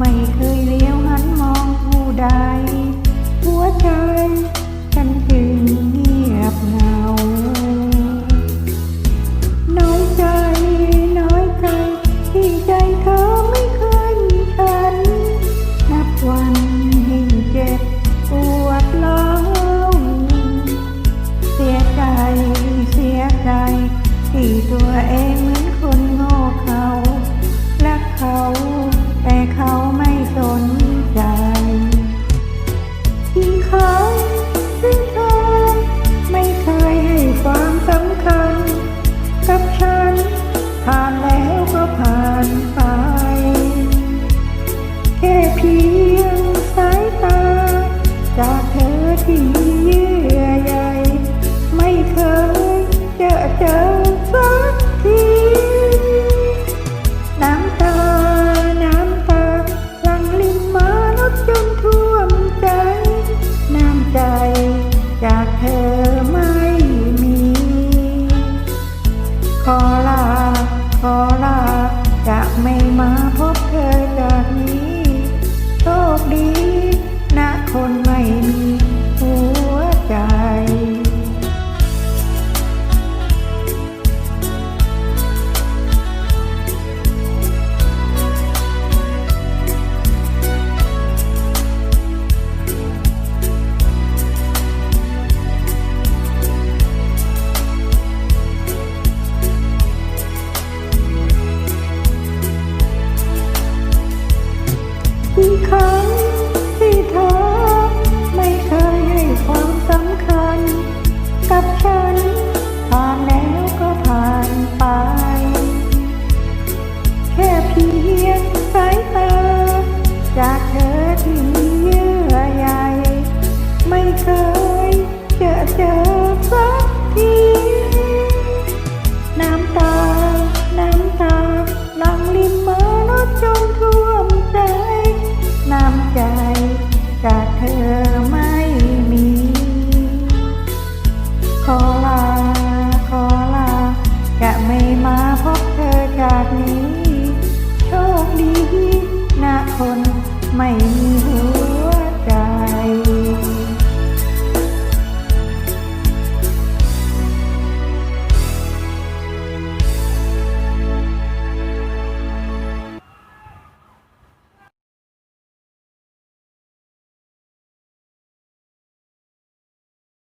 ไม่เคยเลี้ยวหันมองผู้ใด หัวใจฉันจึงเงียบเหงา น้อยใจ น้อยใจ ที่ใจเธอไม่เคย be because นี้ โชคดีนะคนไม่มี